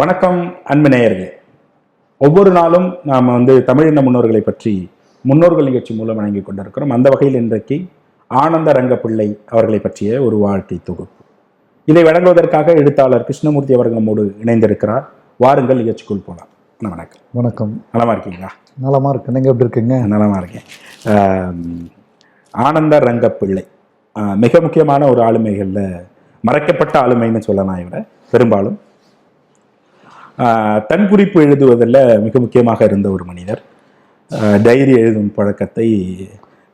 வணக்கம் அன்பு நேயர்களே. ஒவ்வொரு நாளும் நாம் வந்து தமிழின முன்னோர்களை பற்றி முன்னோர்கள் நிகழ்ச்சி மூலம் வழங்கி கொண்டிருக்கிறோம். அந்த வகையில் இன்றைக்கு ஆனந்த ரங்கப்பிள்ளை அவர்களை பற்றிய ஒரு வாழ்க்கை தொகுப்பு. இதை வழங்குவதற்காக எழுத்தாளர் கிருஷ்ணமூர்த்தி அவர்கள் நம்மோடு இணைந்திருக்கிறார். வாருங்கள் நிகழ்ச்சிக்குள் போகலாம் வணக்கம். வணக்கம். நலமா இருக்கீங்களா? நலமா இருக்கு நீங்க எப்படி இருக்கீங்க? நலமா இருக்கேன். ஆனந்த ரங்கப்பிள்ளை. மிக முக்கியமான ஒரு ஆளுமைகளில் மறைக்கப்பட்ட ஆளுமைன்னு சொல்லலாம் இவரை. பெரும்பாலும் தன் குறிப்பு எழுதுவதில் மிக முக்கியமாக இருந்த ஒரு மனிதர். டைரி எழுதும் பழக்கத்தை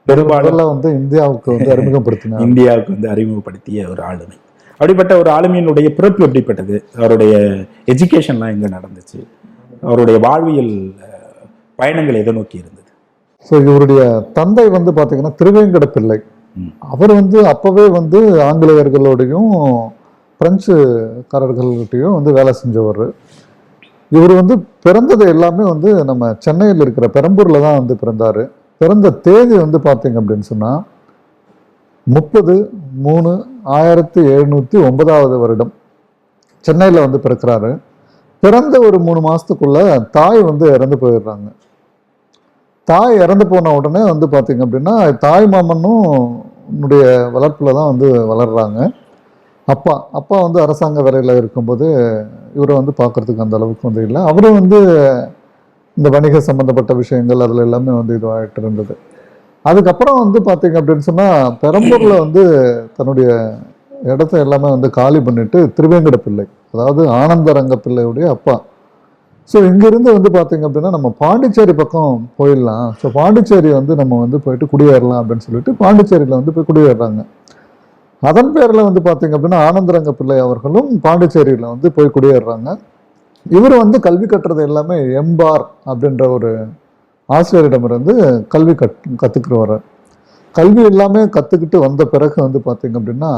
பெரும்பாலும் வந்து இந்தியாவுக்கு வந்து அறிமுகப்படுத்தினார். இந்தியாவுக்கு வந்து அறிமுகப்படுத்திய ஒரு ஆளுமை. அப்படிப்பட்ட ஒரு ஆளுமையினுடைய பிறப்பு எப்படிப்பட்டது? அவருடைய எஜுகேஷன்லாம் எங்கே நடந்துச்சு? அவருடைய வாழ்வியல் பயணங்கள் எதை நோக்கி இருந்தது? ஸோ இவருடைய தந்தை வந்து பாத்தீங்கன்னா திருவேங்கட பிள்ளை. அவர் வந்து அப்பவே வந்து ஆங்கிலேயர்களோடையும் பிரெஞ்சுக்காரர்கள்கிட்டையும் வந்து வேலை செஞ்சவர். இவர் வந்து பிறந்தது எல்லாமே வந்து நம்ம சென்னையில் இருக்கிற பெரம்பூரில் தான் வந்து பிறந்தார். பிறந்த தேதி வந்து பார்த்தீங்க அப்படின்னு சொன்னால் முப்பது மூணு ஆயிரத்தி எழுநூற்றி ஒன்பதாவது வருடம். சென்னையில் வந்து பிறக்கிறாரு. பிறந்த ஒரு மூணு மாதத்துக்குள்ளே தாய் வந்து இறந்து போயிடுறாங்க. தாய் இறந்து போன உடனே வந்து பார்த்தீங்க அப்படின்னா தாய் மாமனும் உன்னுடைய தான் வந்து வளர்கிறாங்க அப்பா அப்பா வந்து அரசாங்க வேலையில் இருக்கும்போது இவரை வந்து பார்க்கறதுக்கு அந்த அளவுக்கு வந்து இல்லை. அவரும் வந்து இந்த வணிக சம்மந்தப்பட்ட விஷயங்கள் அதில் எல்லாமே வந்து இதுவாகிட்டு இருந்தது. அதுக்கப்புறம் வந்து பார்த்தீங்க அப்படின்னு சொன்னால் பெரம்பூரில் வந்து தன்னுடைய இடத்த எல்லாமே வந்து காலி பண்ணிட்டு திருவேங்கட பிள்ளை அதாவது ஆனந்தரங்க பிள்ளையுடைய அப்பா. ஸோ இங்கேருந்து வந்து பார்த்தீங்க அப்படின்னா நம்ம பாண்டிச்சேரி பக்கம் போயிடலாம். ஸோ பாண்டிச்சேரி வந்து நம்ம வந்து போயிட்டு குடியேறலாம் அப்படின்னு சொல்லிட்டு பாண்டிச்சேரியில் வந்து போய் குடியேறாங்க. அதன் பேரில் வந்து பார்த்தீங்க அப்படின்னா ஆனந்தரங்க பிள்ளை அவர்களும் பாண்டிச்சேரியில் வந்து போய் குடியேறுறாங்க. இவர் வந்து கல்வி கட்டுறது எல்லாமே எம்பார் அப்படின்ற ஒரு ஆசிரியரிடமிருந்து கல்வி கட் கற்றுக்குறவர் கல்வி எல்லாமே கற்றுக்கிட்டு வந்த பிறகு வந்து பார்த்தீங்க அப்படின்னா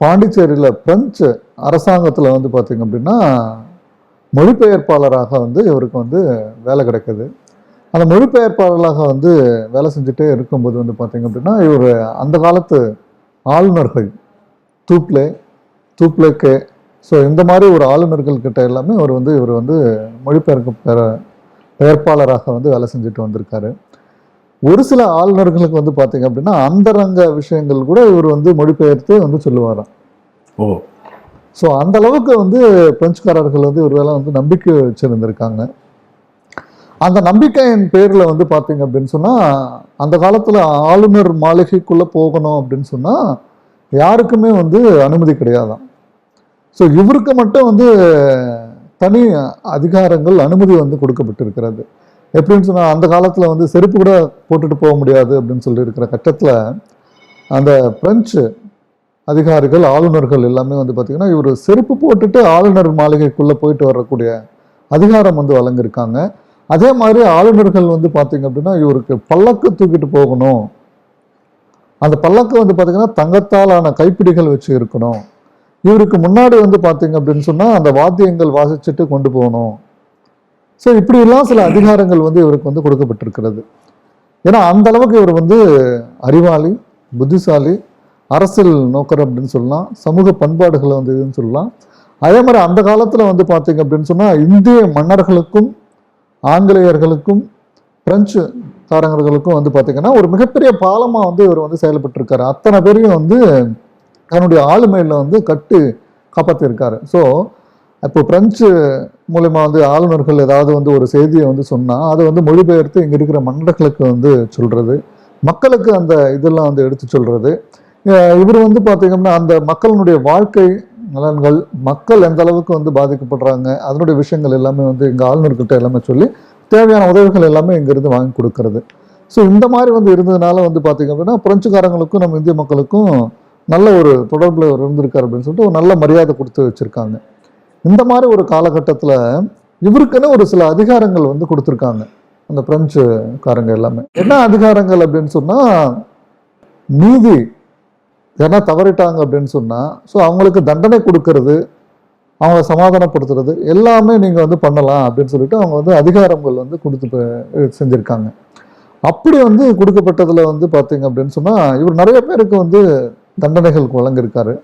பாண்டிச்சேரியில் பிரெஞ்சு அரசாங்கத்தில் வந்து பார்த்தீங்க அப்படின்னா மொழிபெயர்ப்பாளராக வந்து இவருக்கு வந்து வேலை கிடைக்குது. அந்த மொழிபெயர்ப்பாளராக வந்து வேலை செஞ்சுட்டே இருக்கும்போது வந்து பார்த்தீங்க அப்படின்னா இவர் அந்த காலத்து ஆளுநர்கள் தூப்லே தூப்லேக்கே ஸோ இந்த மாதிரி ஒரு ஆளுநர்கள் கிட்ட எல்லாமே அவர் வந்து இவர் வந்து மொழிபெயர்க்க பெற பெயர்ப்பாளராக வந்து வேலை செஞ்சுட்டு வந்திருக்காரு. ஒரு சில ஆளுநர்களுக்கு வந்து பார்த்தீங்க அப்படின்னா அந்தரங்க விஷயங்கள் கூட இவர் வந்து மொழிபெயர்த்து வந்து சொல்லுவாராம். ஓ. ஸோ அந்த அளவுக்கு வந்து பிரெஞ்சுக்காரர்கள் வந்து ஒரு வேளை வந்து நம்பிக்கை வச்சிருந்திருக்காங்க. அந்த நம்பிக்கையின் பேரில் வந்து பார்த்தீங்க அப்படின்னு சொன்னால் அந்த காலத்தில் ஆளுநர் மாளிகைக்குள்ளே போகணும் அப்படின்னு சொன்னால் யாருக்குமே வந்து அனுமதி கிடையாதாம். ஸோ இவருக்கு மட்டும் வந்து தனி அதிகாரங்கள் அனுமதி வந்து கொடுக்கப்பட்டிருக்கிறது. எப்படின்னு சொன்னால் அந்த காலத்தில் வந்து செருப்பு கூட போட்டுட்டு போக முடியாது அப்படின்னு சொல்லி இருக்கிற கட்டத்தில் அந்த பிரெஞ்சு அதிகாரிகள் ஆளுநர்கள் எல்லாமே வந்து பார்த்திங்கன்னா இவர் செருப்பு போட்டுட்டு ஆளுநர் மாளிகைக்குள்ளே போயிட்டு வரக்கூடிய அதிகாரம் வந்து வழங்கியிருக்காங்க. அதே மாதிரி ஆளுநர்கள் வந்து பார்த்தீங்க அப்படின்னா இவருக்கு பல்லக்கு தூக்கிட்டு போகணும். அந்த பல்லக்கு வந்து பார்த்திங்கன்னா தங்கத்தாலான கைப்பிடிகள் வச்சு இருக்கணும். இவருக்கு முன்னாடி வந்து பார்த்தீங்க அப்படின்னு சொன்னால் அந்த வாத்தியங்கள் வாசிச்சுட்டு கொண்டு போகணும். ஸோ இப்படியெல்லாம் சில அதிகாரங்கள் வந்து இவருக்கு வந்து கொடுக்கப்பட்டிருக்கிறது. ஏன்னா அந்த அளவுக்கு இவர் வந்து அறிவாளி புத்திசாலி அரசியல் நோக்கர் அப்படின்னு சொல்லலாம் சமூக பண்பாடுகளை வந்து இதுன்னு சொல்லலாம். அதே மாதிரி அந்த காலத்தில் வந்து பார்த்தீங்க அப்படின்னு சொன்னால் இந்திய மன்னர்களுக்கும் ஆங்கிலேயர்களுக்கும் பிரெஞ்சு காரங்களுக்கும் வந்து பார்த்திங்கன்னா ஒரு மிகப்பெரிய பாலமாக வந்து இவர் வந்து செயல்பட்டுருக்காரு. அத்தனை பேரையும் வந்து தன்னுடைய ஆளுமையில் வந்து கட்டு காப்பாற்றிருக்காரு ஸோ இப்போ பிரெஞ்சு மூலயமா வந்து ஆளுநர்கள் ஏதாவது வந்து ஒரு செய்தியை வந்து சொன்னால் அதை வந்து மொழிபெயர்த்து இங்கே இருக்கிற மன்னர்களுக்கு வந்து சொல்கிறது மக்களுக்கு அந்த இதெல்லாம் வந்து எடுத்து சொல்கிறது இவர் வந்து பார்த்திங்கன்னா அந்த மக்களினுடைய வாழ்க்கை நலன்கள் மக்கள் எந்த அளவுக்கு வந்து பாதிக்கப்படுறாங்க அதனுடைய விஷயங்கள் எல்லாமே வந்து எங்கள் ஆளுநர்கிட்ட எல்லாமே சொல்லி தேவையான உதவிகள் எல்லாமே இங்கேருந்து வாங்கி கொடுக்கறது. ஸோ இந்த மாதிரி வந்து இருந்ததுனால வந்து பார்த்தீங்க அப்படின்னா பிரெஞ்சுக்காரங்களுக்கும் நம்ம இந்திய மக்களுக்கும் நல்ல ஒரு தொடர்பில் இவர் இருந்திருக்காரு அப்படின்னு சொல்லிட்டு ஒரு நல்ல மரியாதை கொடுத்து வச்சுருக்காங்க. இந்த மாதிரி ஒரு காலகட்டத்தில் இவருக்குன்னு ஒரு சில அதிகாரங்கள் வந்து கொடுத்துருக்காங்க. அந்த பிரெஞ்சுக்காரங்க எல்லாமே. என்ன அதிகாரங்கள் அப்படின்னு சொன்னால் நீதி ஏன்னா தவறிட்டாங்க அப்படின்னு சொன்னால் ஸோ அவங்களுக்கு தண்டனை கொடுக்கறது அவங்கள சமாதானப்படுத்துறது எல்லாமே நீங்கள் வந்து பண்ணலாம் அப்படின்னு சொல்லிட்டு அவங்க வந்து அதிகாரங்கள் வந்து கொடுத்து செஞ்சுருக்காங்க. அப்படி வந்து கொடுக்கப்பட்டதில் வந்து பார்த்தீங்க அப்படின்னு சொன்னால் இவர் நிறைய பேருக்கு வந்து தண்டனைகள் வழங்கியிருக்காரு.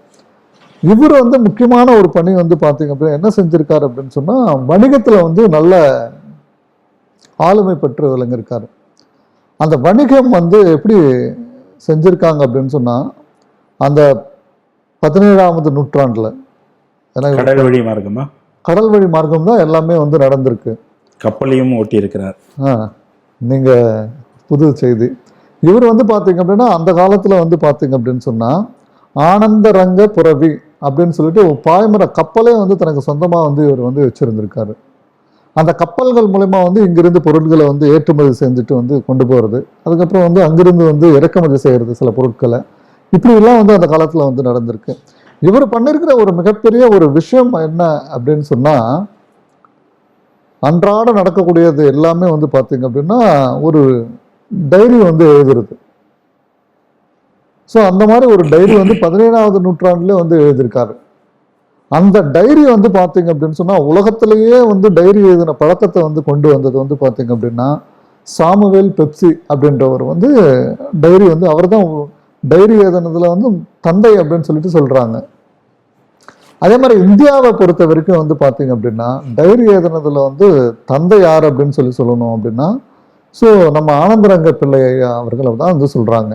இவர் வந்து முக்கியமான ஒரு பணி வந்து பார்த்தீங்க அப்படின்னா என்ன செஞ்சுருக்காரு அப்படின்னு சொன்னால் வணிகத்தில் வந்து நல்ல ஆளுமை பெற்று விளங்கியிருக்காரு. அந்த வணிகம் வந்து எப்படி செஞ்சுருக்காங்க அப்படின்னு சொன்னால் அந்த பதினேழாவது நூற்றாண்டுல. ஏன்னா கடல் வழி மார்க்கமா? கடல் வழி மார்க்கம் தான் எல்லாமே வந்து நடந்திருக்கு. கப்பலையும் ஓட்டி இருக்கிறார் ஆ நீங்க புது செய்தி. இவர் வந்து பார்த்தீங்க அப்படின்னா அந்த காலத்துல வந்து பார்த்தீங்க அப்படின்னு சொன்னா ஆனந்தரங்க புரவி அப்படின்னு சொல்லிட்டு ஒரு பாய்மர கப்பலே வந்து தனக்கு சொந்தமா வந்து இவர் வந்து வச்சிருந்திருக்காரு. அந்த கப்பல்கள் மூலமா வந்து இங்கிருந்து பொருட்களை வந்து ஏற்றுமதி செஞ்சுட்டு வந்து கொண்டு போறது. அதுக்கப்புறம் வந்து அங்கிருந்து வந்து இறக்குமதி செய்யறது சில பொருட்களை. இப்படிலாம் வந்து அந்த காலத்தில் வந்து நடந்திருக்கு. இவர் பண்ணிருக்கிற ஒரு மிகப்பெரிய ஒரு விஷயம் என்ன அப்படின்னு சொன்னால் அன்றாட நடக்கக்கூடியது எல்லாமே வந்து பார்த்தீங்க அப்படின்னா ஒரு டைரி வந்து எழுதுறது. ஸோ அந்த மாதிரி ஒரு டைரி வந்து பதினேழாவது நூற்றாண்டுலேயே வந்து எழுதியிருக்காரு. அந்த டைரி வந்து பார்த்தீங்க அப்படின்னு சொன்னால் உலகத்திலேயே வந்து டைரி எழுதின பழக்கத்தை வந்து கொண்டு வந்தது வந்து பார்த்தீங்க அப்படின்னா சாமுவேல் பெப்சி அப்படின்றவர் வந்து டைரி வந்து அவர் தான் டைரி எழுதுனதில் வந்து தந்தை அப்படின்னு சொல்லிட்டு சொல்கிறாங்க அதே மாதிரி இந்தியாவை பொறுத்த வரைக்கும் வந்து பார்த்தீங்க அப்படின்னா டைரி எழுதுனதில் வந்து தந்தை யார் அப்படின்னு சொல்லி சொல்லணும் அப்படின்னா ஸோ நம்ம ஆனந்தரங்க பிள்ளை அவர்களை தான் வந்து சொல்கிறாங்க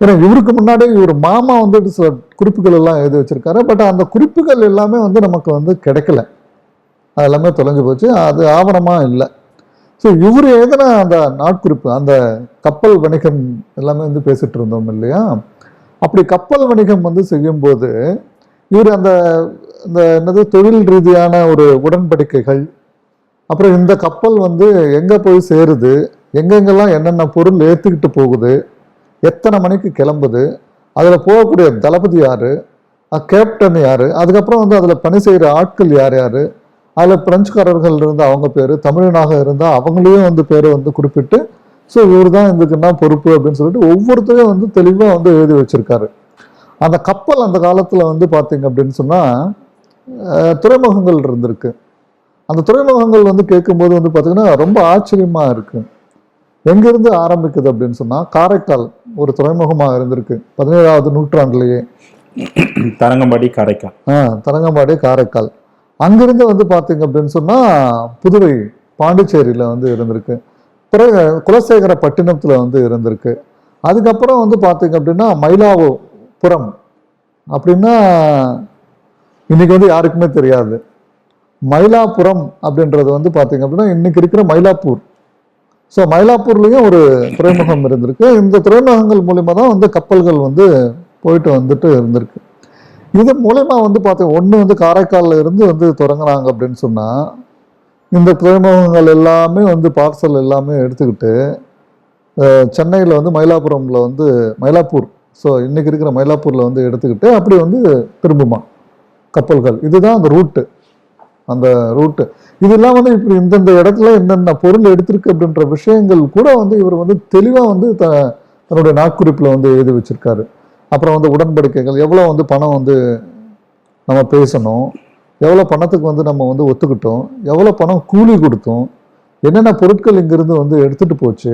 ஏன்னா இவருக்கு முன்னாடி இவர் மாமா வந்து சில குறிப்புகள் எல்லாம் எழுதி வச்சுருக்காரு. பட் அந்த குறிப்புகள் எல்லாமே வந்து நமக்கு வந்து கிடைக்கல. அது எல்லாமே தொலைஞ்சு போச்சு. அது ஆவணமாக இல்லை. ஸோ இவர் எழுதின அந்த நாட்குறிப்பு அந்த கப்பல் வணிகம் எல்லாமே வந்து பேசிட்டு இருந்தோம் இல்லையா? அப்படி கப்பல் வணிகம் வந்து செய்யும்போது இவர் அந்த இந்த என்னது தொழில் ரீதியான ஒரு உடன்படிக்கைகள் அப்புறம் இந்த கப்பல் வந்து எங்கே போய் சேருது எங்கெங்கெல்லாம் என்னென்ன பொருள் ஏற்றுக்கிட்டு போகுது எத்தனை மணிக்கு கிளம்புது அதில் போகக்கூடிய தளபதி யார் கேப்டன் யார் அதுக்கப்புறம் வந்து அதில் பணி செய்கிற ஆட்கள் யார் யார் அதில் பிரெஞ்சுக்காரர்கள் இருந்தால் அவங்க பேர் தமிழனாக இருந்தால் அவங்களையும் வந்து பேரை வந்து குறிப்பிட்டு ஸோ இவர் தான் இதுக்குன்னா பொறுப்பு அப்படின்னு சொல்லிட்டு ஒவ்வொருத்தரையும் வந்து தெளிவாக வந்து எழுதி வச்சிருக்காரு. அந்த கப்பல் அந்த காலத்தில் வந்து பார்த்தீங்க அப்படின்னு சொன்னால் துறைமுகங்கள் இருந்திருக்கு. அந்த துறைமுகங்கள் வந்து கேட்கும்போது வந்து பார்த்தீங்கன்னா ரொம்ப ஆச்சரியமா இருக்கு. எங்கிருந்து ஆரம்பிக்குது அப்படின்னு சொன்னா காரைக்கால் ஒரு துறைமுகமாக இருந்திருக்கு. பதினேழாவது நூற்றாண்டுலேயே. தரங்கம்பாடி காரைக்கால். ஆ தரங்கம்பாடி காரைக்கால். அங்கிருந்து வந்து பார்த்தீங்க அப்படின்னு சொன்னால் புதுவை பாண்டிச்சேரியில் வந்து இருந்திருக்கு. பிறகு குலசேகரப்பட்டினத்துல வந்து இருந்திருக்கு. அதுக்கப்புறம் வந்து பார்த்தீங்க அப்படின்னா மயிலாவுபுரம் அப்படின்னா இன்றைக்கி வந்து யாருக்குமே தெரியாது. மயிலாப்புரம் அப்படின்றது வந்து பார்த்தீங்க அப்படின்னா இன்றைக்கி இருக்கிற மயிலாப்பூர். ஸோ மயிலாப்பூர்லேயும் ஒரு துறைமுகம் இருந்திருக்கு. இந்த துறைமுகங்கள் மூலிமா தான் வந்து கப்பல்கள் வந்து போயிட்டு வந்துட்டு இருந்திருக்கு. இது மூலயமா வந்து பார்த்தீங்க ஒன்று வந்து காரைக்காலில் இருந்து வந்து தொடங்குனாங்க அப்படின்னு சொன்னால் இந்த துறைமுகங்கள் எல்லாமே வந்து பார்சல் எல்லாமே எடுத்துக்கிட்டு சென்னையில் வந்து மயிலாப்புரமில் வந்து மயிலாப்பூர். ஸோ இன்றைக்கி இருக்கிற மயிலாப்பூரில் வந்து எடுத்துக்கிட்டு அப்படி வந்து திரும்புமா. கப்பல்கள். இதுதான் அந்த ரூட்டு அந்த ரூட்டு இதெல்லாம் வந்து இப்படி இந்தந்த இடத்துல என்னென்ன பொருள் எடுத்திருக்கு அப்படின்ற விஷயங்கள் கூட வந்து இவர் வந்து தெளிவாக வந்து த தன்னுடைய நாட்குறிப்பில் வந்து எழுதி வச்சுருக்காரு. அப்புறம் வந்து உடன்படிக்கைகள் எவ்வளோ வந்து பணம் வந்து நம்ம பேசணும் எவ்வளோ பணத்துக்கு வந்து நம்ம வந்து ஒத்துக்கிட்டோம் எவ்வளோ பணம் கூலி கொடுத்தோம் என்னென்ன பொருட்கள் இங்கிருந்து வந்து எடுத்துகிட்டு போச்சு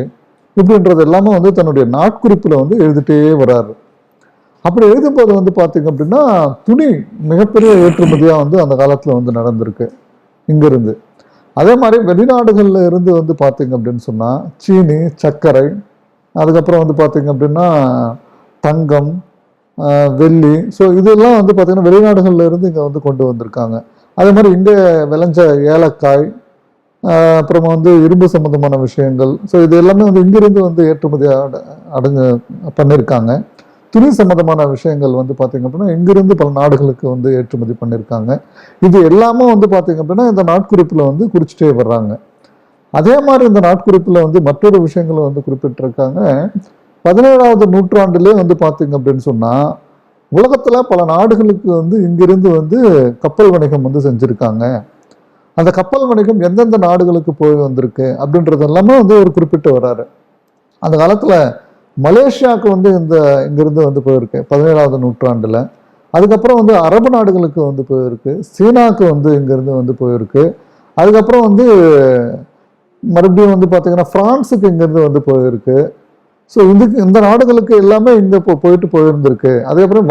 இப்படின்றது எல்லாமே வந்து தன்னுடைய நாட்குறிப்பில் வந்து எழுதிட்டே வராரு. அப்படி எழுதும்போது வந்து பார்த்திங்க அப்படின்னா துணி மிகப்பெரிய ஏற்றுமதியாக வந்து அந்த காலத்தில் வந்து நடந்திருக்கு இங்கிருந்து. அதே மாதிரி வெளிநாடுகளில் இருந்து வந்து பார்த்திங்க அப்படின்னு சொன்னால் சீனி சர்க்கரை அதுக்கப்புறம் வந்து பார்த்திங்க அப்படின்னா தங்கம் வெள்ளி. ஸோ இதெல்லாம் வந்து பார்த்திங்கன்னா வெளிநாடுகளில் இருந்து இங்கே வந்து கொண்டு வந்திருக்காங்க. அதே மாதிரி இங்கே விளைஞ்ச ஏலக்காய் அப்புறமா வந்து இரும்பு சம்மந்தமான விஷயங்கள். ஸோ இது எல்லாமே வந்து இங்கிருந்து வந்து ஏற்றுமதி அட- அடங்கு பண்ணியிருக்காங்க துணி சம்மந்தமான விஷயங்கள் வந்து பார்த்திங்க அப்படின்னா இங்கிருந்து பல நாடுகளுக்கு வந்து ஏற்றுமதி பண்ணியிருக்காங்க இது எல்லாமே வந்து பார்த்திங்க அப்படின்னா இந்த நாட்குறிப்பில் வந்து குறிச்சிட்டே வர்றாங்க. அதே மாதிரி இந்த நாட்குறிப்பில் வந்து மற்றொரு விஷயங்களை வந்து குறிப்பிட்டிருக்காங்க. பதினேழாவது நூற்றாண்டிலே வந்து பார்த்தீங்க அப்படின்னு சொன்னால் உலகத்தில் பல நாடுகளுக்கு வந்து இங்கிருந்து வந்து கப்பல் வணிகம் வந்து செஞ்சுருக்காங்க. அந்த கப்பல் வணிகம் எந்தெந்த நாடுகளுக்கு போய் வந்திருக்கு அப்படின்றது எல்லாமே வந்து ஒரு குறிப்பிட்டு வர்றாரு. அந்த காலத்தில் மலேசியாவுக்கு வந்து இந்த இங்கிருந்து வந்து போயிருக்கு பதினேழாவது நூற்றாண்டில். அதுக்கப்புறம் வந்து அரபு நாடுகளுக்கு வந்து போயிருக்கு சீனாவுக்கு வந்து இங்கிருந்து வந்து போயிருக்கு. அதுக்கப்புறம் வந்து மறுபடியும் வந்து பார்த்திங்கன்னா ஃப்ரான்ஸுக்கு இங்கேருந்து வந்து போயிருக்கு. ஸோ இதுக்கு இந்த நாடுகளுக்கு எல்லாமே இங்கே இப்போ போயிட்டு போயிருந்திருக்கு. அதேபோல்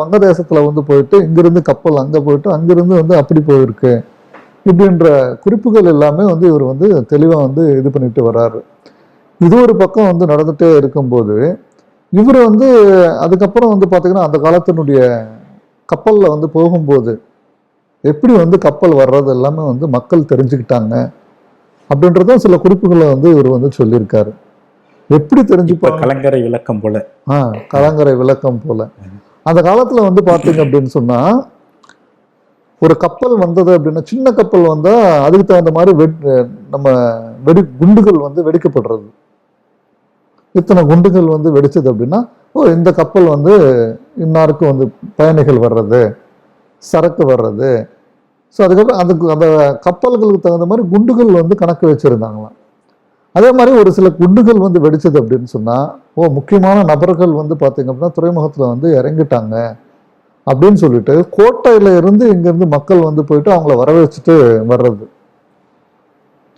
வங்க தேசத்தில் வந்து போயிட்டு இங்கிருந்து கப்பல் அங்கே போயிட்டு அங்கிருந்து வந்து அப்படி போயிருக்கு. இப்படின்ற குறிப்புகள் எல்லாமே வந்து இவர் வந்து தெளிவாக வந்து இது பண்ணிட்டு வர்றாரு இது ஒரு பக்கம் வந்து நடந்துகிட்டே இருக்கும்போது இவர் வந்து அதுக்கப்புறம் வந்து பார்த்திங்கன்னா அந்த காலத்தினுடைய கப்பலில் வந்து போகும்போது எப்படி வந்து கப்பல் வர்றது எல்லாமே வந்து மக்கள் தெரிஞ்சுக்கிட்டாங்க அப்படின்றதும் சில குறிப்புகளை வந்து இவர் வந்து சொல்லியிருக்காரு. எப்படி தெரிஞ்சுப்பாங்க கலங்கரை விளக்கம் போல. ஆ கலங்கரை விளக்கம் போல. அந்த காலத்துல வந்து பாத்தீங்க அப்படின்னு சொன்னா ஒரு கப்பல் வந்தது அப்படின்னா சின்ன கப்பல் வந்தா அதுக்கு தகுந்த மாதிரி வெட் நம்ம வெடி குண்டுகள் வந்து வெடிக்கப்படுறது. இத்தனை குண்டுகள் வந்து வெடிச்சது அப்படின்னா ஓ இந்த கப்பல் வந்து இன்னாருக்கு வந்து பயணிகள் வர்றது சரக்கு வர்றது. ஸோ அதுக்கப்புறம் அதுக்கு அந்த கப்பல்களுக்கு தகுந்த மாதிரி குண்டுகள் வந்து கணக்கு வச்சிருந்தாங்களாம். அதே மாதிரி ஒரு சில குண்டுகள் வந்து வெடிச்சது அப்படின்னு சொன்னால் ஓ முக்கியமான நபர்கள் வந்து பார்த்திங்க அப்படின்னா துறைமுகத்தில் வந்து இறங்கிட்டாங்க அப்படின்னு சொல்லிட்டு கோட்டையில இருந்து இங்கேருந்து மக்கள் வந்து போயிட்டு அவங்கள வரவழைச்சிட்டு வர்றது.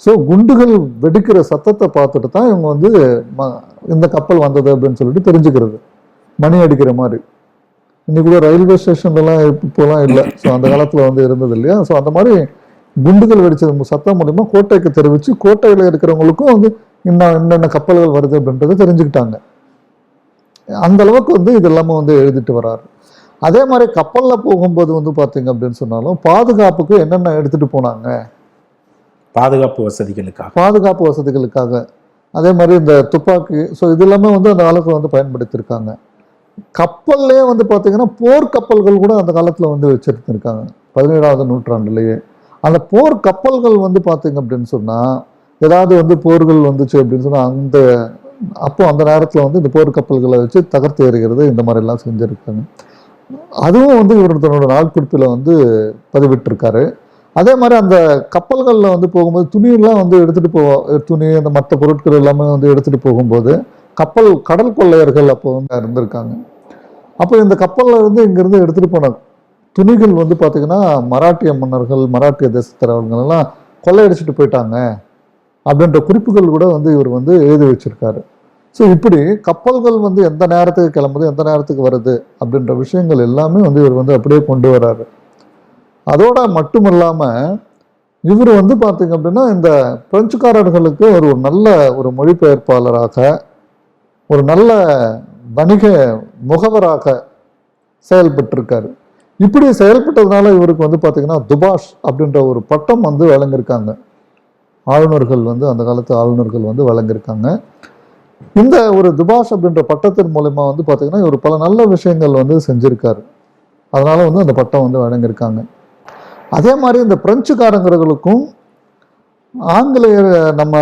ஸோ குண்டுகள் வெடிக்கிற சத்தத்தை பார்த்துட்டு தான் இவங்க வந்து ம- இந்த கப்பல் வந்தது அப்படின்னு சொல்லிட்டு தெரிஞ்சுக்கிறது. மணி அடிக்கிற மாதிரி. இன்னைக்கு கூட ரயில்வே ஸ்டேஷன்லாம் இப்போலாம் இல்லை. ஸோ அந்த காலத்தில் வந்து இருந்தது இல்லையா? ஸோ அந்த மாதிரி குண்டுகள் வெடிச்சது சத்தம் மூலியமா கோட்டைக்கு தெரிவிச்சு கோட்டையில் இருக்கிறவங்களுக்கும் வந்து இன்னும் என்னென்ன கப்பல்கள் வருது அப்படின்றத தெரிஞ்சுக்கிட்டாங்க. அந்த அளவுக்கு வந்து இது எல்லாமே வந்து எழுதிட்டு வராரு. அதே மாதிரி கப்பல்ல போகும்போது வந்து பாத்தீங்க அப்படின்னு சொன்னாலும் பாதுகாப்புக்கு என்னென்ன எடுத்துட்டு போனாங்க? பாதுகாப்பு வசதிகளுக்காக. பாதுகாப்பு வசதிகளுக்காக. அதே மாதிரி இந்த துப்பாக்கி ஸோ இது எல்லாமே வந்து அந்த காலத்தில் வந்து பயன்படுத்தியிருக்காங்க. கப்பல்லே வந்து பார்த்தீங்கன்னா போர் கப்பல்கள் கூட அந்த காலத்தில் வந்து வச்சிருந்துருக்காங்க. பதினேழாவது நூற்றாண்டுலேயே. அந்த போர் கப்பல்கள் வந்து பார்த்தீங்க அப்படின்னு சொன்னால் ஏதாவது வந்து போர்கள் வந்துச்சு அப்படின்னு சொன்னால் அந்த அப்போ அந்த நேரத்தில் வந்து இந்த போர் கப்பல்களை வச்சு தகர்த்து எறிகிறது இந்த மாதிரிலாம் செஞ்சுருக்காங்க. அதுவும் வந்து இவர் தன்னோட நாட்குறிப்பில் வந்து பதிவிட்டிருக்காரு. அதே மாதிரி அந்த கப்பல்களில் வந்து போகும்போது துணியெல்லாம் வந்து எடுத்துகிட்டு போவோம் துணி அந்த மற்ற பொருட்கள் எல்லாமே வந்து எடுத்துகிட்டு போகும்போது கப்பல் கடல் கொள்ளையர்கள் அப்போ வந்து இருந்திருக்காங்க அப்போ இந்த கப்பலில் இருந்து இங்கேருந்து எடுத்துகிட்டு போன துணிகள் வந்து பார்த்திங்கன்னா மராட்டிய மன்னர்கள் மராட்டிய தேசத்தரவர்கள் எல்லாம் கொள்ளையடிச்சிட்டு போயிட்டாங்க அப்படின்ற குறிப்புகள் கூட வந்து இவர் வந்து எழுதி வச்சிருக்காரு. ஸோ இப்படி கப்பல்கள் வந்து எந்த நேரத்துக்கு கிளம்புது எந்த நேரத்துக்கு வருது அப்படின்ற விஷயங்கள் எல்லாமே வந்து இவர் வந்து அப்படியே கொண்டு வராரு. அதோட மட்டும் இல்லாமல் இவர் வந்து பார்த்திங்க அப்படின்னா இந்த பிரெஞ்சுக்காரர்களுக்கு ஒரு ஒரு நல்ல ஒரு மொழிபெயர்ப்பாளராக ஒரு நல்ல வணிக முகவராக செயல்பட்டிருக்காரு. இப்படி செயல்பட்டதுனால இவருக்கு வந்து பார்த்தீங்கன்னா துபாஷ் அப்படின்ற ஒரு பட்டம் வந்து வழங்கியிருக்காங்க. ஆளுநர்கள் வந்து அந்த காலத்து ஆளுநர்கள் வந்து வழங்கியிருக்காங்க. இந்த ஒரு துபாஷ் அப்படின்ற பட்டத்தின் மூலயமா வந்து பார்த்தீங்கன்னா இவர் பல நல்ல விஷயங்கள் வந்து செஞ்சுருக்காரு. அதனால் வந்து அந்த பட்டம் வந்து வழங்கியிருக்காங்க. அதே மாதிரி இந்த பிரெஞ்சுக்காரங்களுக்கும் ஆங்கிலேயர் நம்ம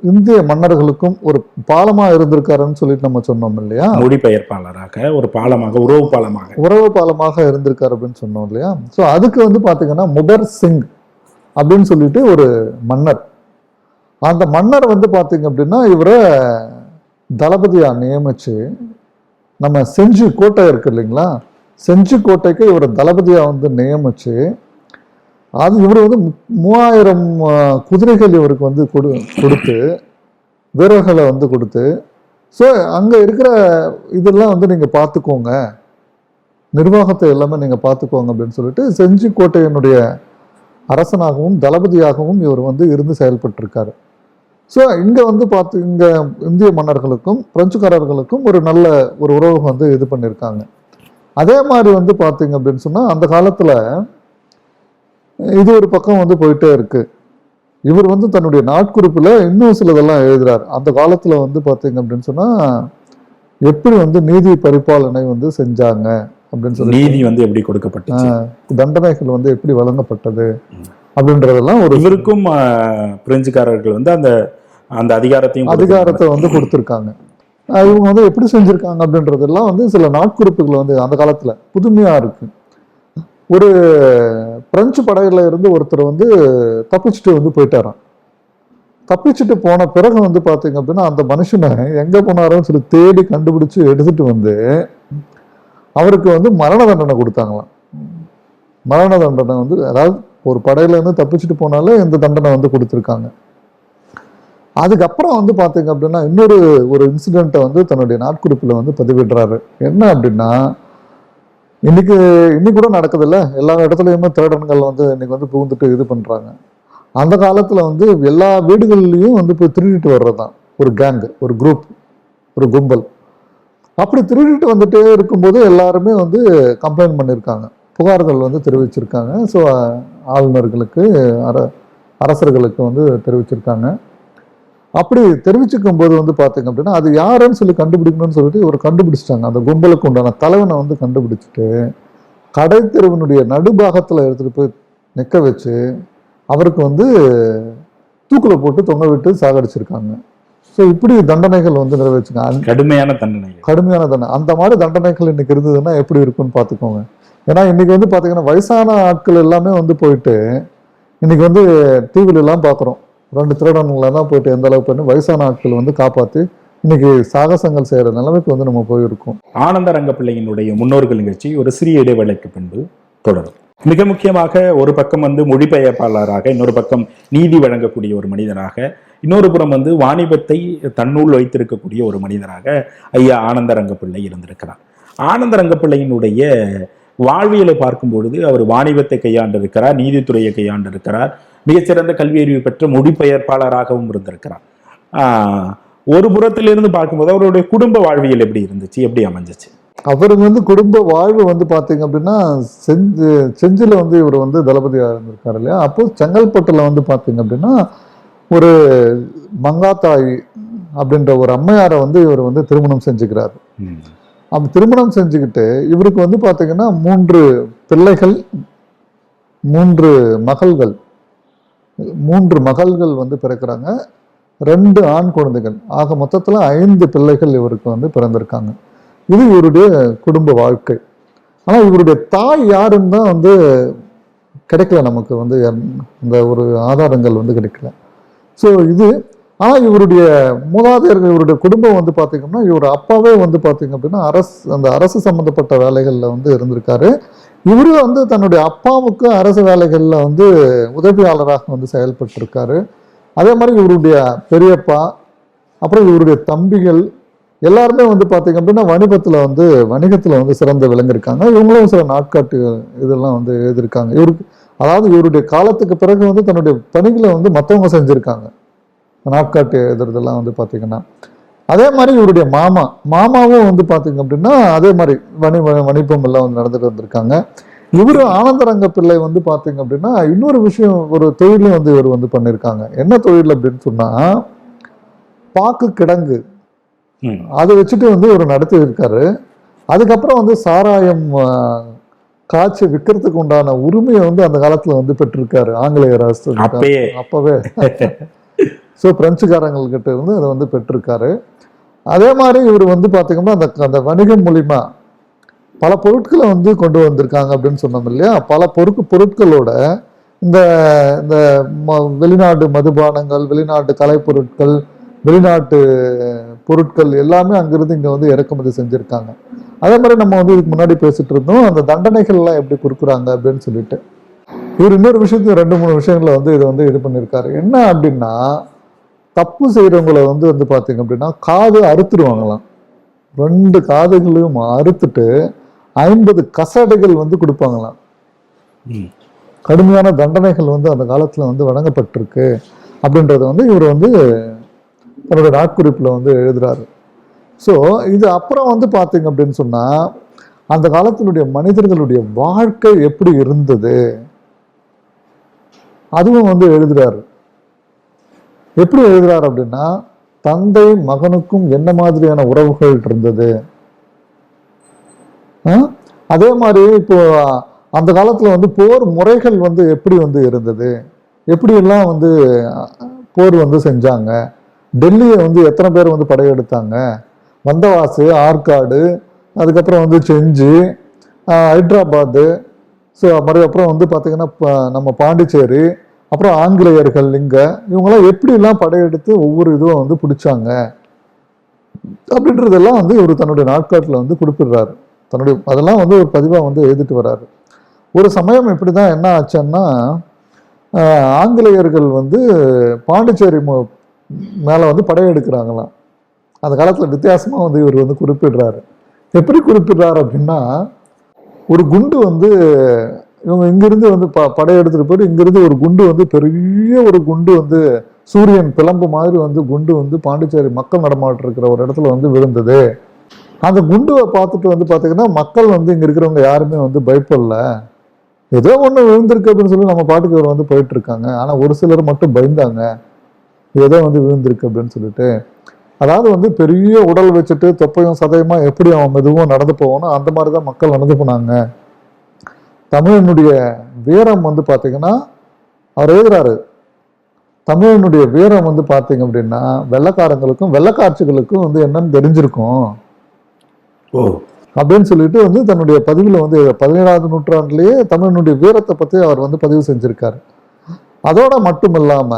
இந்திய மன்னர்களுக்கும் ஒரு பாலமா இருந்திருக்காருன்னு சொல்லிட்டு நம்ம சொன்னோம் இல்லையா? மொழிபெயர்ப்பாளராக ஒரு பாலமாக உறவு பாலமாக. உறவு பாலமாக இருந்திருக்காரு அப்படின்னு சொன்னோம் இல்லையா? ஸோ அதுக்கு வந்து பாத்தீங்கன்னா முபர் சிங் அப்படின்னு சொல்லிட்டு ஒரு மன்னர். அந்த மன்னர் வந்து பாத்தீங்க அப்படின்னா இவரை தளபதியா நியமிச்சு நம்ம செஞ்சு கோட்டை இருக்கு இல்லைங்களா? செஞ்சு கோட்டைக்கு இவரை தளபதியா வந்து நியமிச்சு அது இவர் வந்து மூவாயிரம் குதிரைகள் இவருக்கு வந்து கொடு கொடுத்து வீரர்களை வந்து கொடுத்து ஸோ அங்கே இருக்கிற இதெல்லாம் வந்து நீங்கள் பார்த்துக்கோங்க. நிர்வாகத்தை எல்லாமே நீங்கள் பார்த்துக்கோங்க அப்படின்னு சொல்லிட்டு செஞ்சி கோட்டையினுடைய அரசனாகவும் தளபதியாகவும் இவர் வந்து இருந்து செயல்பட்டிருக்காரு. ஸோ இங்கே வந்து பார்த்து இங்கே இந்திய மன்னர்களுக்கும் பிரெஞ்சுக்காரர்களுக்கும் ஒரு நல்ல ஒரு உறவு வந்து இது பண்ணியிருக்காங்க அதே மாதிரி வந்து பார்த்தீங்க அப்படின்னு சொன்னால் அந்த காலத்தில் இது ஒரு பக்கம் வந்து போயிட்டே இருக்கு. இவர் வந்து தன்னுடைய நாட்குறிப்பில் இன்னும் சிலதெல்லாம் எழுதுறார். அந்த காலத்தில் வந்து பார்த்தீங்க அப்படின்னு சொன்னால் எப்படி வந்து நீதி பரிபாலனை வந்து செஞ்சாங்க அப்படின்னு சொல்லி. நீதி வந்து எப்படி கொடுக்கப்பட்டுச்சு? தண்டனைகள் வந்து எப்படி வழங்கப்பட்டது அப்படின்றதெல்லாம் ஒரு இவருக்கும் பிரெஞ்சுக்காரர்கள் வந்து அந்த அந்த அதிகாரத்தையும். அதிகாரத்தை வந்து கொடுத்துருக்காங்க. இவங்க வந்து எப்படி செஞ்சிருக்காங்க அப்படின்றதெல்லாம் வந்து சில நாட்குறிப்புகள் வந்து அந்த காலத்துல புதுமையா இருக்கு. ஒரு பிரெஞ்சு படகுல இருந்து ஒருத்தர் வந்து தப்பிச்சுட்டு வந்து போயிட்டாரான் தப்பிச்சுட்டு போன பிறகு வந்து பார்த்தீங்க அப்படின்னா அந்த மனுஷனை எங்கே போனாரோன்னு சொல்லி தேடி கண்டுபிடிச்சு எடுத்துட்டு வந்து அவருக்கு வந்து மரண தண்டனை கொடுத்தாங்களாம். மரண தண்டனை வந்து அதாவது ஒரு படையிலேருந்து தப்பிச்சுட்டு போனாலே இந்த தண்டனை வந்து கொடுத்துருக்காங்க. அதுக்கப்புறம் வந்து பார்த்தீங்க அப்படின்னா இன்னொரு ஒரு இன்சிடெண்ட்டை வந்து தன்னுடைய நாட்குறிப்பில் வந்து பதிவிடுறாரு. என்ன அப்படின்னா இன்னைக்கு இன்னைக்கு கூட நடக்குதுல்ல. எல்லா இடத்துலையுமே திருடன்கள் வந்து இன்னைக்கு வந்து புகுந்துட்டு இது பண்ணுறாங்க அந்த காலத்தில் வந்து எல்லா வீடுகள்லையும் வந்து போய் திருடிட்டு வர்றது தான் ஒரு கேங்கு ஒரு குரூப் ஒரு கும்பல். அப்படி திருடிட்டு வந்துட்டே இருக்கும்போது எல்லாருமே வந்து கம்ப்ளைண்ட் பண்ணியிருக்காங்க புகார்கள் வந்து தெரிவிச்சிருக்காங்க. ஸோ ஆளுநர்களுக்கு அர அரசர்களுக்கு வந்து தெரிவிச்சிருக்காங்க. அப்படி தெரிவிச்சுக்கும் போது வந்து பார்த்தீங்க அப்படின்னா அது யாருன்னு சொல்லி கண்டுபிடிக்கணும்னு சொல்லிட்டு இவர் கண்டுபிடிச்சிட்டாங்க. அந்த கும்பலுக்கு உண்டான தலைவனை வந்து கண்டுபிடிச்சிட்டு கடை தெருவினுடைய நடுபாகத்தில் எடுத்துட்டு போய் நிற்க வச்சு அவருக்கு வந்து தூக்குல போட்டு தொங்க விட்டு சாகடிச்சிருக்காங்க. ஸோ இப்படி தண்டனைகள் வந்து நிறைவேற்றுங்க. கடுமையான தண்டனை கடுமையான தண்டனை. அந்த மாதிரி தண்டனைகள் இன்னைக்கு இருந்ததுன்னா எப்படி இருக்கும்னு பார்த்துக்கோங்க. ஏன்னா இன்னைக்கு வந்து பார்த்தீங்கன்னா வயசான ஆட்கள் எல்லாமே வந்து போயிட்டு இன்னைக்கு வந்து டிவில எல்லாம் பார்க்குறோம். ரெண்டு திருடன்களெல்லாம் போயிட்டு எந்த அளவுக்கு பண்ணி வயசான ஆட்கள் வந்து காப்பாற்றி இன்னைக்கு சாகசங்கள் செய்கிற நிலைமைக்கு வந்து நம்ம போயிருக்கோம். ஆனந்த ரங்கப்பிள்ளையினுடைய முன்னோர்கள் நிகழ்ச்சி ஒரு சிறிய இடைவேளைக்கு பின்பு தொடரும். மிக முக்கியமாக ஒரு பக்கம் வந்து மொழிபெயர்ப்பாளராக இன்னொரு பக்கம் நீதி வழங்கக்கூடிய ஒரு மனிதனாக இன்னொரு புறம் வந்து வாணிபத்தை தன்னுள் வைத்திருக்கக்கூடிய ஒரு மனிதனாக ஐயா ஆனந்த ரங்கப்பிள்ளை இருந்திருக்கிறார். ஆனந்த ரங்கப்பிள்ளையினுடைய வாழ்வியலை பார்க்கும் பொழுது அவர் வாணிபத்தை கையாண்டிருக்கிறார் நீதித்துறையை கையாண்டிருக்கிறார். மிகச்சிறந்த கல்வி அறிவு பெற்ற மொழிபெயர்ப்பாளராகவும் இருந்திருக்கிறார். ஒரு புறத்திலிருந்து பார்க்கும்போது அவருடைய குடும்ப வாழ்வியல் எப்படி இருந்துச்சு? எப்படி அமைஞ்சிச்சு? அவருக்கு வந்து குடும்ப வாழ்வு வந்து பார்த்தீங்க அப்படின்னா செஞ்சு செஞ்சில வந்து இவர் வந்து தளபதியாக இருந்திருக்காரு இல்லையா? அப்போ செங்கல்பட்டுல வந்து பார்த்தீங்க அப்படின்னா ஒரு மங்காத்தாய் அப்படின்ற ஒரு அம்மையாரை வந்து இவர் வந்து திருமணம் செஞ்சுக்கிறாரு. அப்ப திருமணம் செஞ்சுக்கிட்டு இவருக்கு வந்து பார்த்தீங்கன்னா மூன்று பிள்ளைகள் மூன்று மகள்கள். மூன்று மகள்கள் வந்து பிறக்கிறாங்க. ரெண்டு ஆண் குழந்தைகள். ஆக மொத்தத்தில் ஐந்து பிள்ளைகள் இவருக்கு வந்து பிறந்திருக்காங்க. இது இவருடைய குடும்ப வாழ்க்கை. ஆனால் இவருடைய தாய் யாருன்னு தான் வந்து கிடைக்கல நமக்கு வந்து அந்த ஒரு ஆதாரங்கள் வந்து கிடைக்கல. ஸோ இது ஆனால் இவருடைய மூதாதையர்கள் இவருடைய குடும்பம் வந்து பார்த்திங்கன்னா இவர் அப்பாவே வந்து பார்த்தீங்க அப்படின்னா அரசு அந்த அரசு சம்மந்தப்பட்ட வேலைகளில் வந்து இருந்திருக்காரு. இவர் வந்து தன்னுடைய அப்பாவுக்கு அரசு வேலைகளில் வந்து உதவியாளராக வந்து செயல்பட்டிருக்காரு. அதே மாதிரி இவருடைய பெரியப்பா அப்புறம் இவருடைய தம்பிகள் எல்லாருமே வந்து பார்த்திங்க அப்படின்னா வணிகத்தில் வந்து வணிகத்தில் வந்து சிறந்து விளங்கியிருக்காங்க. இவங்களும் சில நாட்காட்டு இதெல்லாம் வந்து எழுதியிருக்காங்க. இவருக்கு அதாவது இவருடைய காலத்துக்கு பிறகு வந்து தன்னுடைய பணிகளை வந்து மற்றவங்க செஞ்சுருக்காங்க. நாட்காட்டு எழுதுறதெல்லாம் வந்து பார்த்தீங்கன்னா அதே மாதிரி இவருடைய மாமா மாமாவும் வந்து பார்த்தீங்க அப்படின்னா அதே மாதிரி வணி வணிபம் எல்லாம் வந்து நடந்துட்டு வந்திருக்காங்க. இவர் ஆனந்தரங்க பிள்ளை வந்து பார்த்தீங்க அப்படின்னா இன்னொரு விஷயம் ஒரு தொழிலும் வந்து இவர் வந்து பண்ணியிருக்காங்க என்ன தொழில் அப்படின்னு சொன்னா பாக்கு கிடங்கு. அதை வச்சுட்டு வந்து ஒரு நடத்தி இருக்காரு அதுக்கப்புறம் வந்து சாராயம் காய்ச்சி விற்கிறதுக்கு உண்டான உரிமையை வந்து அந்த காலத்துல வந்து பெற்றிருக்காரு. ஆங்கிலேயர் அரசு அப்பவே. ஸோ பிரெஞ்சுக்காரங்கள்கிட்ட இருந்து அதை வந்து பெற்றிருக்காரு. அதே மாதிரி இவர் வந்து பார்த்திங்கன்னா அந்த அந்த வணிகம் மூலிமா பல பொருட்களை வந்து கொண்டு வந்திருக்காங்க அப்படின்னு சொன்னோம் இல்லையா? பல பொருக்கு பொருட்களோட இந்த இந்த ம- வெளிநாட்டு மதுபானங்கள் வெளிநாட்டு கலைப்பொருட்கள் வெளிநாட்டு பொருட்கள் எல்லாமே அங்கிருந்து இங்கே வந்து இறக்குமதி செஞ்சுருக்காங்க. அதே மாதிரி நம்ம வந்து இதுக்கு முன்னாடி பேசிட்டு இருந்தோம் அந்த தண்டனைகள்லாம் எப்படி கொடுக்குறாங்க அப்படின்னு சொல்லிட்டு. இவர் இன்னொரு விஷயத்தையும் ரெண்டு மூணு விஷயங்களை வந்து இதை வந்து இது பண்ணியிருக்காரு என்ன அப்படின்னா தப்பு செய்கிறவங்களை வந்து வந்து பார்த்தீங்க அப்படின்னா காது அறுத்துருவாங்களாம் ரெண்டு காதுகளையும் அறுத்துட்டு ஐம்பது கசடைகள் வந்து கொடுப்பாங்களாம். கடுமையான தண்டனைகள் வந்து அந்த காலத்தில் வந்து வழங்கப்பட்டிருக்கு அப்படின்றத வந்து இவர் வந்து தன்னோட நாட்குறிப்பில் வந்து எழுதுறாரு. ஸோ இது அப்புறம் வந்து பார்த்தீங்க அப்படின்னு சொன்னால் அந்த காலத்தினுடைய மனிதர்களுடைய வாழ்க்கை எப்படி இருந்தது? அதுவும் வந்து எழுதுறாரு. எப்படி எழுதுகிறார் அப்படின்னா தந்தை மகனுக்கும் என்ன மாதிரியான உறவுகள் இருந்தது? அதே மாதிரி இப்போ அந்த காலத்தில் வந்து போர் முறைகள் வந்து எப்படி வந்து இருந்தது? எப்படியெல்லாம் வந்து போர் வந்து செஞ்சாங்க? டெல்லியை வந்து எத்தனை பேர் வந்து படையெடுத்தாங்க? வந்தவாசு ஆற்காடு அதுக்கப்புறம் வந்து செஞ்சு ஹைதராபாத்து ஸோ மறுபடியும் வந்து பார்த்திங்கன்னா நம்ம பாண்டிச்சேரி அப்புறம் ஆங்கிலேயர்கள் இங்கே இவங்கெல்லாம் எப்படிலாம் படையெடுத்து ஒவ்வொரு இதுவும் வந்து பிடிச்சாங்க? அப்படின்றதெல்லாம் வந்து இவர் தன்னுடைய நாட்காட்டில் வந்து குறிப்பிடுறாரு. தன்னுடைய அதெல்லாம் வந்து ஒரு பதிவாக வந்து எழுதிட்டு வர்றாரு ஒரு சமயம் இப்படி தான் என்ன ஆச்சுன்னா ஆங்கிலேயர்கள் வந்து பாண்டிச்சேரி மேலே வந்து படையெடுக்கிறாங்களாம். அந்த காலத்தில் வித்தியாசமாக வந்து இவர் வந்து குறிப்பிடுறாரு. எப்படி குறிப்பிடுறாரு அப்படின்னா ஒரு குண்டு வந்து இவங்க இங்கிருந்து வந்து ப படையெடுத்துட்டு போயிட்டு இங்கிருந்து ஒரு குண்டு வந்து பெரிய ஒரு குண்டு வந்து சூரியன் பிளம்பு மாதிரி வந்து குண்டு வந்து பாண்டிச்சேரி மக்கள் நடமாட்டம் இருக்கிற ஒரு இடத்துல வந்து விழுந்தது. அந்த குண்டுவை பார்த்துட்டு வந்து பார்த்தீங்கன்னா மக்கள் வந்து இங்கே இருக்கிறவங்க யாருமே வந்து பயப்படல. ஏதோ ஒன்று விழுந்திருக்கு அப்படின்னு சொல்லி நம்ம பாட்டுக்கு இவர் வந்து போயிட்டு இருக்காங்க ஆனால் ஒரு சிலர் மட்டும் பயந்தாங்க. ஏதோ வந்து விழுந்திருக்கு அப்படின்னு சொல்லிட்டு. அதாவது வந்து பெரிய உடல் வச்சுட்டு தொப்பையும் சதையுமா எப்படி அவன் மெதுவும் நடந்து போவானோ அந்த மாதிரி தான் மக்கள் நடந்து போனாங்க. தமிழனுடைய வீரம் வந்து பார்த்தீங்கன்னா அவர் எழுதுறாரு. தமிழனுடைய வீரம் வந்து பார்த்தீங்க அப்படின்னா வெள்ளக்காரங்களுக்கும் வெள்ளக்காட்சிகளுக்கும் வந்து என்னன்னு தெரிஞ்சிருக்கும். ஓ. அப்படின்னு சொல்லிட்டு வந்து தன்னுடைய பதிவில் வந்து பதினேழாவது நூற்றாண்டுலேயே தமிழனுடைய வீரத்தை பற்றி அவர் வந்து பதிவு செஞ்சிருக்காரு. அதோட மட்டும் இல்லாம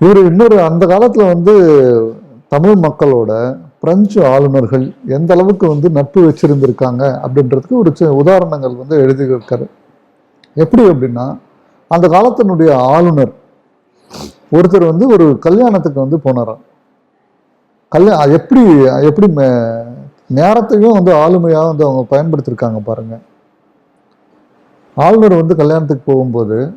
இவர் இன்னொரு அந்த காலத்துல வந்து தமிழ் மக்களோட பிரெஞ்சு ஆளுநர்கள் எந்த அளவுக்கு வந்து நட்பு வச்சிருந்திருக்காங்க அப்படின்றதுக்கு ஒரு உதாரணங்கள் வந்து எழுதியிருக்காரு. எப்படி அப்படின்னா அந்த காலத்தினுடைய ஆளுநர் ஒருத்தர் வந்து ஒரு கல்யாணத்துக்கு வந்து போனாராம். கல்யாண எப்படி எப்படி மே- நேரத்தையும் வந்து ஆளுமையாக வந்து அவங்க பயன்படுத்தியிருக்காங்க பாருங்க. ஆளுநர் வந்து கல்யாணத்துக்கு போகும்போது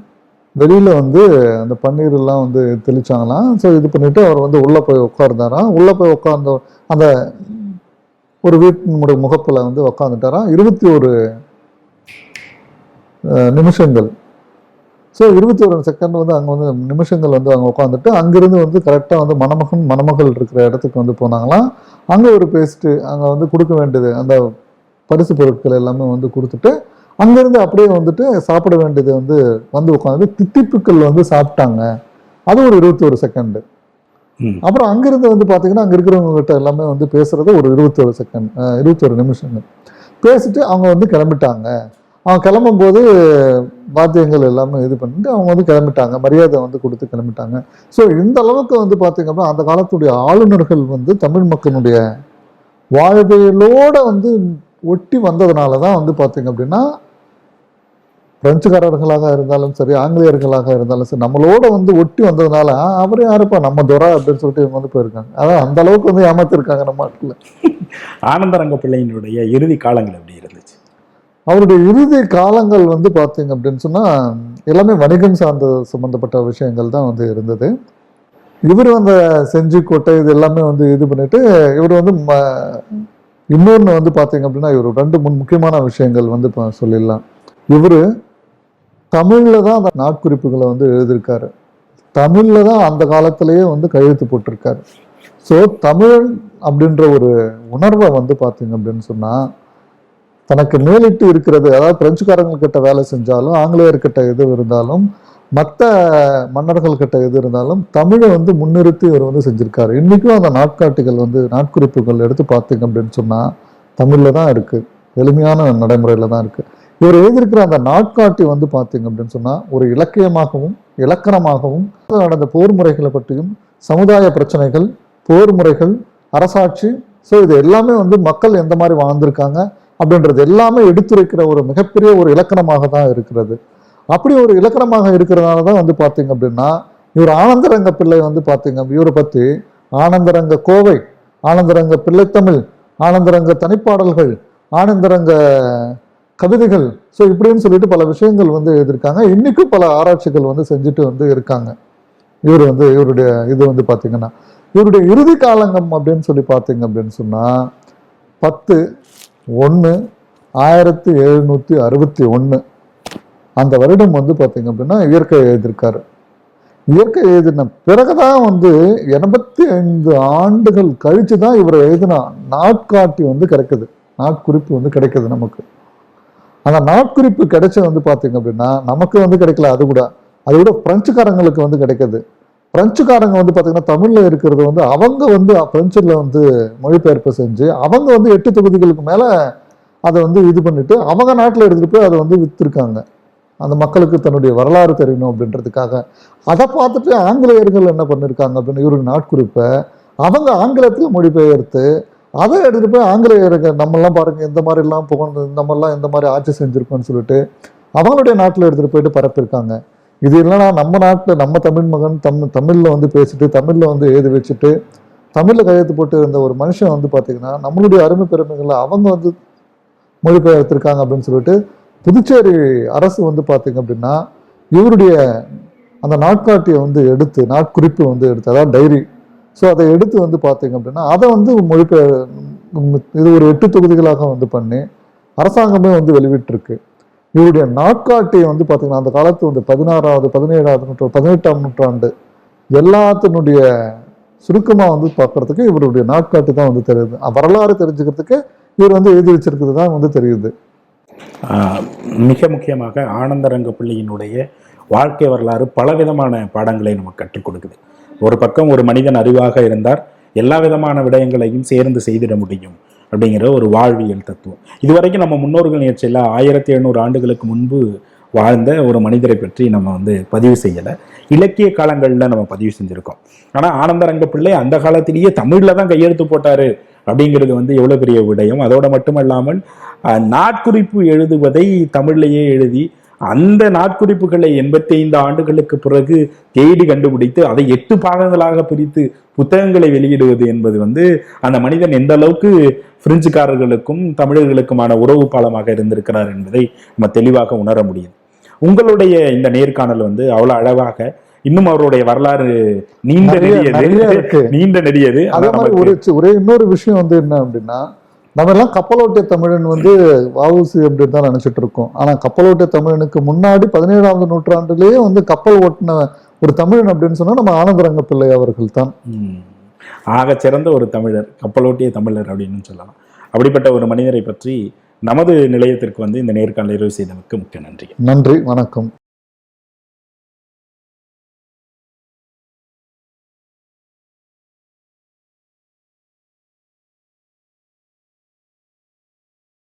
வெளியில் வந்து அந்த பன்னீர்லாம் வந்து தெளிச்சாங்களாம். ஸோ இது பண்ணிவிட்டு அவர் வந்து உள்ளே போய் உட்கார்ந்தாராம். உள்ளே போய் உட்கார்ந்த அந்த ஒரு வீட்டினுடைய முகப்பில் வந்து உட்காந்துட்டாராம் இருபத்தி ஒரு நிமிஷங்கள். ஸோ இருபத்தி ஒரு செகண்ட் வந்து அங்கே வந்து நிமிஷங்கள் வந்து அங்கே உட்காந்துட்டு அங்கேருந்து வந்து கரெக்டாக வந்து மணமகன் மணமகள் இருக்கிற இடத்துக்கு வந்து போனாங்களாம். அங்கே ஒரு பேஸ்ட்டு அங்கே வந்து கொடுக்க வேண்டியது அந்த பரிசு பொருட்கள் எல்லாமே வந்து கொடுத்துட்டு அங்கேருந்து அப்படியே வந்துட்டு சாப்பிட வேண்டியது வந்து வந்து உட்காந்து தித்திப்புக்கள் வந்து சாப்பிட்டாங்க. அது ஒரு இருபத்தி ஒரு செகண்டு. அப்புறம் அங்கிருந்து வந்து பார்த்தீங்கன்னா அங்கே இருக்கிறவங்க கிட்ட எல்லாமே வந்து பேசுறது ஒரு இருபத்தி ஒரு செகண்ட் இருபத்தி ஒரு நிமிஷங்கள். பேசிட்டு அவங்க வந்து கிளம்பிட்டாங்க. அவங்க கிளம்பும்போது வாத்தியங்கள் எல்லாமே இது பண்ணிட்டு அவங்க வந்து கிளம்பிட்டாங்க. மரியாதை வந்து கொடுத்து கிளம்பிட்டாங்க. ஸோ இந்த அளவுக்கு வந்து பார்த்தீங்க அப்படின்னா அந்த காலத்துடைய ஆளுநர்கள் வந்து தமிழ் மக்களுடைய வாழ்வியலோட வந்து ஒட்டி வந்ததுனால தான் வந்து பார்த்தீங்க அப்படின்னா பிரெஞ்சுக்காரர்களாக இருந்தாலும் சரி ஆங்கிலேயர்களாக இருந்தாலும் சரி நம்மளோட வந்து ஒட்டி வந்ததுனால "ஆ, அவர் யாருப்பா? நம்ம துரா அப்படின்னு சொல்லிட்டு இவங்க வந்து போயிருக்காங்க. அதான் அந்த அளவுக்கு வந்து ஏமாத்திருக்காங்க நம்ம நாட்டில் ஆனந்தரங்க பிள்ளையினுடைய இறுதி காலங்கள் எப்படி இருந்துச்சு? அவருடைய இறுதி காலங்கள் வந்து பார்த்தீங்க அப்படின்னு சொன்னால் எல்லாமே வணிகம் சார்ந்த சம்மந்தப்பட்ட விஷயங்கள் தான் வந்து இருந்தது. இவர் அந்த செஞ்சிக்கோட்டை இது எல்லாமே வந்து இது பண்ணிட்டு இவர் வந்து ம இன்னொன்று வந்து பார்த்தீங்க அப்படின்னா இவர் ரெண்டு முன் முக்கியமான விஷயங்கள் வந்து இப்போ சொல்லிடலாம். இவர் தமிழில் தான் அந்த நாட்குறிப்புகளை வந்து எழுதியிருக்காரு. தமிழில் தான் அந்த காலத்திலேயே வந்து கையெழுத்து போட்டிருக்காரு. ஸோ தமிழ் அப்படின்ற ஒரு உணர்வை வந்து பார்த்தீங்க அப்படின்னு சொன்னால் தனக்கு மேலிட்டு இருக்கிறது அதாவது பிரெஞ்சுக்காரங்கக்கிட்ட வேலை செஞ்சாலும் ஆங்கிலேயர்கிட்ட எது இருந்தாலும் மற்ற மன்னர்கள்கிட்ட எது இருந்தாலும் தமிழை வந்து முன்னிறுத்தி இவர் வந்து செஞ்சுருக்காரு. இன்றைக்கும் அந்த நாட்காட்டிகள் வந்து நாட்குறிப்புகள் எடுத்து பார்த்தீங்க அப்படின்னு சொன்னால் தமிழில் தான் இருக்குது எளிமையான நடைமுறையில் தான் இருக்குது இவர் எழுதியிருக்கிற அந்த நாட்காட்டி வந்து பார்த்தீங்க அப்படின்னு சொன்னால் ஒரு இலக்கியமாகவும் இலக்கணமாகவும் நடந்த போர் முறைகளை பற்றியும் சமுதாய பிரச்சனைகள் போர் முறைகள் அரசாட்சி ஸோ இது எல்லாமே வந்து மக்கள் எந்த மாதிரி வாழ்ந்திருக்காங்க அப்படின்றது எல்லாமே எடுத்துரைக்கிற ஒரு மிகப்பெரிய ஒரு இலக்கணமாக தான் இருக்கிறது. அப்படி ஒரு இலக்கணமாக இருக்கிறதுனால தான் வந்து பார்த்தீங்க அப்படின்னா இவர் ஆனந்தரங்க பிள்ளை வந்து பார்த்தீங்க இவரை பற்றி ஆனந்தரங்க கோவை ஆனந்தரங்க பிள்ளைத்தமிழ் ஆனந்தரங்க தனிப்பாடல்கள் ஆனந்தரங்க கவிதைகள். ஸோ இப்படின்னு சொல்லிட்டு பல விஷயங்கள் வந்து எழுதியிருக்காங்க. இன்றைக்கும் பல ஆராய்ச்சிகள் வந்து செஞ்சுட்டு வந்து இருக்காங்க. இவர் வந்து இவருடைய இது வந்து பார்த்திங்கன்னா இவருடைய இறுதி காலங்கம் அப்படின்னு சொல்லி பார்த்தீங்க அப்படின்னு சொன்னால் பத்து ஒன்று ஆயிரத்தி எழுநூற்றி அறுபத்தி ஒன்று அந்த வருடம் வந்து பார்த்தீங்க அப்படின்னா இயற்கை எழுதியிருக்காரு. இயற்கை எழுதின பிறகுதான் வந்து எண்பத்தி ஐந்து ஆண்டுகள் கழித்து தான் இவர் எழுதின நாட்காட்டி வந்து கிடைக்குது. நாட்குறிப்பு வந்து கிடைக்குது நமக்கு. அந்த நாட்குறிப்பு கிடைச்சது வந்து பார்த்தீங்க அப்படின்னா நமக்கு வந்து கிடைக்கல அது கூட. அது கூட பிரெஞ்சுக்காரங்களுக்கு வந்து கிடைக்கிது. பிரெஞ்சுக்காரங்க வந்து பார்த்தீங்கன்னா தமிழில் இருக்கிறது வந்து அவங்க வந்து பிரெஞ்சில் வந்து மொழிபெயர்ப்பு செஞ்சு அவங்க வந்து எட்டு தொகுதிகளுக்கு மேலே அதை வந்து இது பண்ணிட்டு அவங்க நாட்டில் எடுத்துகிட்டு போய் அதை வந்து விற்றுருக்காங்க அந்த மக்களுக்கு தன்னுடைய வரலாறு தெரியணும் அப்படின்றதுக்காக. அதை பார்த்துட்டு ஆங்கிலேயர்கள் என்ன பண்ணியிருக்காங்க அப்படின்னு இவருக்கு நாட்குறிப்பை அவங்க ஆங்கிலத்தில் மொழிபெயர்த்து அதை எடுத்துகிட்டு போய் ஆங்கிலேயர்கள் நம்மெல்லாம் பாருங்கள் இந்த மாதிரிலாம் புகழ்ந்து இந்த இந்த மாதிரி ஆட்சி செஞ்சுருக்கோம்னு சொல்லிட்டு அவங்களுடைய நாட்டில் எடுத்துகிட்டு போயிட்டு பரப்பியிருக்காங்க. இது இல்லைன்னா நம்ம நாட்டில் நம்ம தமிழ் மகன் தமிழ் தமிழில் வந்து பேசிட்டு தமிழில் வந்து எழுதி வச்சுட்டு தமிழில் கையெழுத்து போட்டு இருந்த ஒரு மனுஷன் வந்து பார்த்திங்கன்னா நம்மளுடைய அருமை பெருமைகளை அவங்க வந்து மொழிபெயர்த்திருக்காங்க அப்படின்னு சொல்லிட்டு புதுச்சேரி அரசு வந்து பார்த்திங்க அப்படின்னா இவருடைய அந்த நாட்காட்டியை வந்து எடுத்து நாட்குறிப்பு வந்து எடுத்து அதாவது டைரி ஸோ அதை எடுத்து வந்து பார்த்தீங்க அப்படின்னா அதை வந்து முழுக்க இது ஒரு எட்டு தொகுதிகளாக வந்து பண்ணி அரசாங்கமே வந்து வெளிவிட்டிருக்கு இவருடைய நாட்காட்டியை வந்து பார்த்தீங்கன்னா அந்த காலத்து வந்து பதினாறாவது பதினேழாவது நூற்றாண்டு பதினெட்டாம் நூற்றாண்டு எல்லாத்தினுடைய சுருக்கமாக வந்து பார்க்கறதுக்கு இவருடைய நாட்காட்டி தான் வந்து தெரியுது. வரலாறு தெரிஞ்சுக்கிறதுக்கு இவர் வந்து எழுதி வச்சிருக்கிறது தான் வந்து தெரியுது. மிக முக்கியமாக ஆனந்தரங்க பிள்ளையினுடைய வாழ்க்கை வரலாறு பலவிதமான பாடங்களை நமக்கு கற்றுக் கொடுக்குது. ஒரு பக்கம் ஒரு மனிதன் அறிவாக இருந்தார் எல்லா விதமான விடயங்களையும் சேர்ந்து செய்திட முடியும் அப்படிங்கிற ஒரு வாழ்வியல் தத்துவம். இதுவரைக்கும் நம்ம முன்னோர்கள் நிகழ்ச்சியில் ஆயிரத்தி எழுநூறு ஆண்டுகளுக்கு முன்பு வாழ்ந்த ஒரு மனிதரை பற்றி நம்ம வந்து பதிவு செய்யலை. இலக்கிய காலங்களில் நம்ம பதிவு செஞ்சுருக்கோம். ஆனால் ஆனந்தரங்க பிள்ளை அந்த காலத்திலேயே தமிழில் தான் கையெழுத்து போட்டார் அப்படிங்கிறது வந்து எவ்வளோ பெரிய விடயம். அதோடு மட்டுமல்லாமல் நாட்குறிப்பு எழுதுவதை தமிழ்லேயே எழுதி அந்த நாட்குறிப்புகளை எண்பத்தி ஐந்து ஆண்டுகளுக்கு பிறகு தேடி கண்டுபிடித்து அதை எட்டு பாகங்களாக பிரித்து புத்தகங்களை வெளியிடுவது என்பது வந்து அந்த மனிதன் எந்த அளவுக்கு பிரெஞ்சுக்காரர்களுக்கும் தமிழர்களுக்குமான உறவு பாலமாக இருந்திருக்கிறார் என்பதை நம்ம தெளிவாக உணர முடியுது உங்களுடைய இந்த நேர்காணல் வந்து அவ்வளவு அழகாக இன்னும் அவருடைய வரலாறு நீண்ட நெடியது. நீண்ட நெடியது. அதே மாதிரி ஒரே இன்னொரு விஷயம் வந்து என்ன அப்படின்னா நம்ம எல்லாம் கப்பலோட்டிய தமிழன் வந்து வஉசி அப்படின்னு தான் நினைச்சிட்டு இருக்கோம். ஆனா கப்பலோட்டிய தமிழனுக்கு முன்னாடி பதினேழாவது நூற்றாண்டுலேயே வந்து கப்பல் ஓட்டின ஒரு தமிழன் அப்படின்னு சொன்னா நம்ம ஆனந்தரங்க பிள்ளை அவர்கள் தான். ம். ஆகச் சிறந்த ஒரு தமிழர் கப்பலோட்டிய தமிழர் அப்படின்னு சொல்லலாம். அப்படிப்பட்ட ஒரு மனிதரை பற்றி நமது நிலையத்திற்கு வந்து இந்த நேர்காணல் நிறைவு செய்ததற்கு மிக்க நன்றி. நன்றி வணக்கம்.